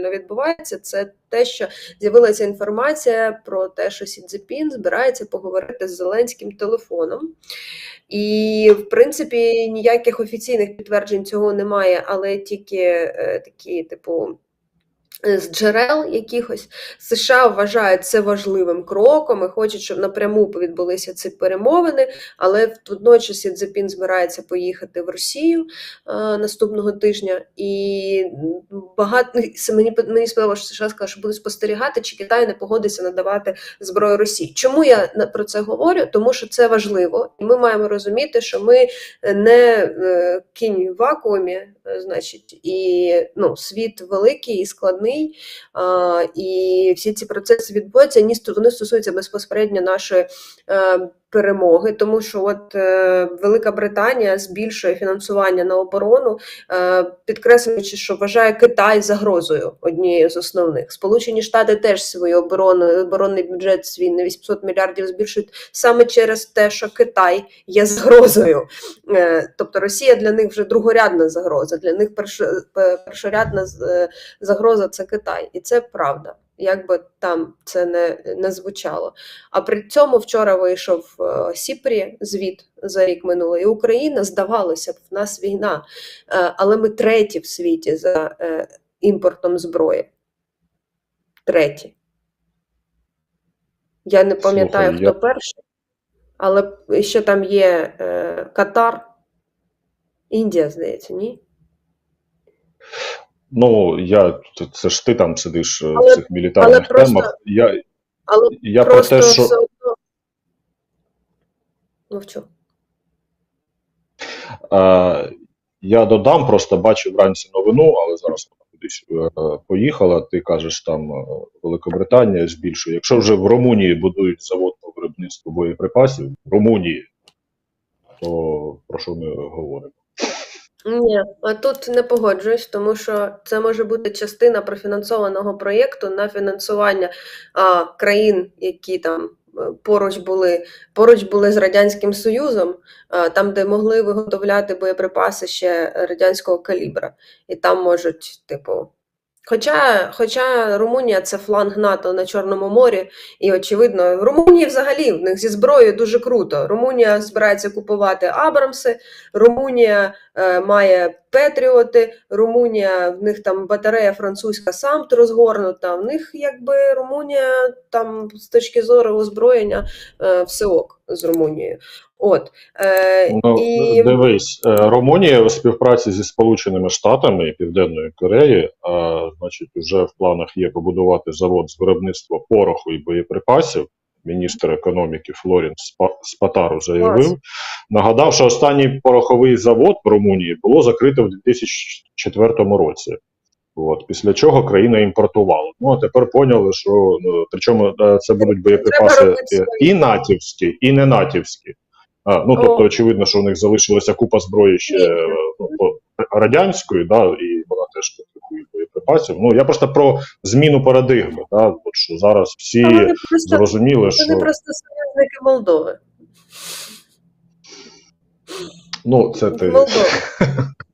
відбувається, це те, що з'явилася інформація про те, що Сі Цзепін збирається поговорити з Зеленським телефоном. І, в принципі, ніяких офіційних підтверджень цього немає, але тільки е, такі, типу. З джерел якихось США вважають це важливим кроком і хочуть, щоб напряму відбулися ці перемовини. Але водночас Сі Цзепін збирається поїхати в Росію е, наступного тижня, і багато ну, мені мені сподобалося, що США сказали, що будуть спостерігати, чи Китай не погодиться надавати зброю Росії. Чому я про це говорю? Тому що це важливо, і ми маємо розуміти, що ми не е, кінь в вакуумі, е, значить, і ну, світ великий і складний, а, і всі ці процеси відбуваються, вони стосуються безпосередньо нашої е, перемоги, тому що от е, Велика Британія збільшує фінансування на оборону, е, підкреслюючи, що вважає Китай загрозою однією з основних. Сполучені Штати теж свою оборону, оборонний бюджет свій на 800 мільярдів збільшують саме через те, що Китай є загрозою. Тобто Росія для них вже другорядна загроза, для них першорядна з- е, це Китай, і це правда. Як би там це не, не звучало. А при цьому вчора вийшов е, Сіпрі звіт за рік минулий. І Україна, здавалося б, в нас війна, е, але ми треті в світі за е, імпортом зброї. Треті. Я не пам'ятаю, хто я- перший, але ще там є Катар, Індія, здається, ні? Ну, я це ж ти там сидиш е, Але- в цих мілітарних але просто- темах. Я, Але я про те, що все одно. Мовчу. е, я додам, просто бачив вранці новину, але зараз вона кудись е, поїхала. Ти кажеш, там е, Великобританія збільшує. Якщо вже в Румунії будують завод по виробництву боєприпасів, в Румунії, то про що ми говоримо? Ні, тут не погоджуюсь, тому що це може бути частина профінансованого проєкту на фінансування а, країн, які там е, поруч були, поруч були з Радянським Союзом, а, там, де могли виготовляти боєприпаси ще радянського калібра. І там можуть, типу. Хоча, хоча Румунія це фланг НАТО на Чорному морі, і очевидно, Румунії взагалі в них зі зброєю дуже круто. Румунія збирається купувати Абрамси, Румунія має Петріоти, Румунія, в них там батарея французька самт розгорнута. В них якби Румунія там з точки зору озброєння е, все ок з Румунією. От е, Ну, і дивись, е, Румунія у співпраці зі Сполученими Штатами і Південної Кореї, а, значить, вже в планах є побудувати завод з виробництва пороху і боєприпасів. Міністр економіки Флорін Спа- Спатару заявив. Клас. Нагадав, що останній пороховий завод в Румунії було закрито в 2004 році. От, після чого країна імпортувала. Ну а тепер поняли, що ну, причому е, це будуть боєприпаси і натівські, і не натівські. А, ну, тобто, очевидно, що у них залишилася купа зброї ще е, ну, радянської, да, і вона теж потребує боєприпасів. Ну, я просто про зміну парадигми, да, от що зараз всі вони просто, зрозуміли, що вони просто союзники Молдови. Ну, це ти. Молдова.